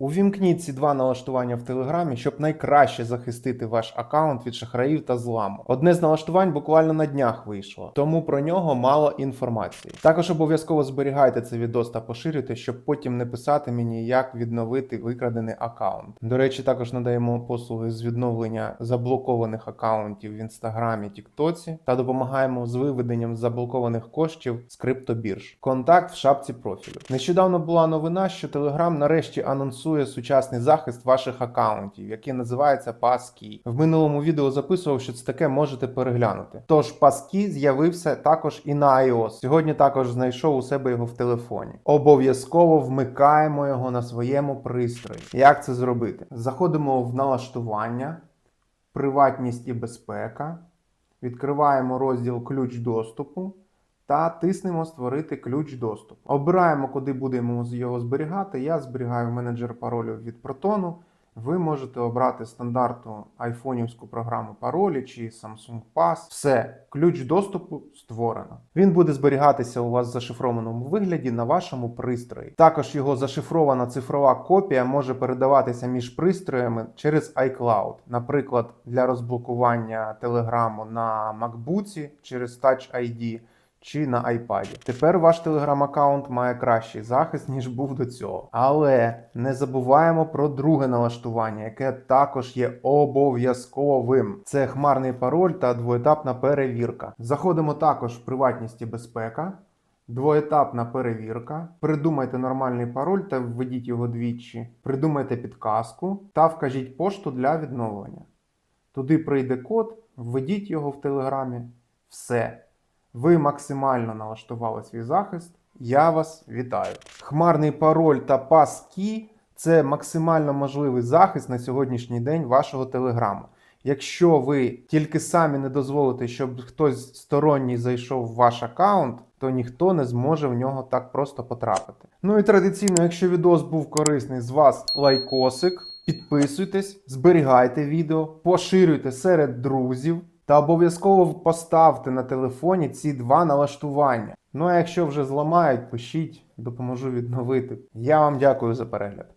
Увімкніть ці два налаштування в Телеграмі, щоб найкраще захистити ваш аккаунт від шахраїв та зламу. Одне з налаштувань буквально на днях вийшло, тому про нього мало інформації. Також обов'язково зберігайте цей відос та поширюйте, щоб потім не писати мені, як відновити викрадений аккаунт. До речі, також надаємо послуги з відновлення заблокованих аккаунтів в інстаграмі, Тіктоці та допомагаємо з виведенням заблокованих коштів з криптобірж. Контакт в шапці профілю. Нещодавно була новина, що Telegram нарешті анонсує сучасний захист ваших аккаунтів, який називається Passkey. В минулому відео записував, що це таке можете переглянути. Тож Passkey з'явився також і на iOS. Сьогодні також знайшов у себе його в телефоні. Обов'язково вмикаємо його на своєму пристрої. Як це зробити? Заходимо в налаштування, приватність і безпека, відкриваємо розділ ключ доступу та тиснемо Створити ключ доступу. Обираємо, куди будемо його зберігати. Я зберігаю менеджер паролів від Proton. Ви можете обрати стандартну айфонівську програму паролі чи Samsung Pass. Все, ключ доступу створено. Він буде зберігатися у вас в зашифрованому вигляді на вашому пристрої. Також його зашифрована цифрова копія може передаватися між пристроями через iCloud, наприклад, для розблокування телеграму на MacBook через Touch ID чи на iPad. Тепер ваш телеграм-аккаунт має кращий захист, ніж був до цього. Але не забуваємо про друге налаштування, яке також є обов'язковим. Це хмарний пароль та двоетапна перевірка. Заходимо також в приватність і безпека. Двоетапна перевірка. Придумайте нормальний пароль та введіть його двічі. Придумайте підказку та вкажіть пошту для відновлення. Туди прийде код, введіть його в телеграмі. Все. Ви максимально налаштували свій захист. Я вас вітаю. Хмарний пароль та пас-кі – це максимально можливий захист на сьогоднішній день вашого телеграму. Якщо ви тільки самі не дозволите, щоб хтось сторонній зайшов в ваш аккаунт, то ніхто не зможе в нього так просто потрапити. Ну і традиційно, якщо відос був корисний з вас, лайкосик, підписуйтесь, зберігайте відео, поширюйте серед друзів та обов'язково поставте на телефоні ці два налаштування. Ну а якщо вже зламають, пишіть, допоможу відновити. Я вам дякую за перегляд.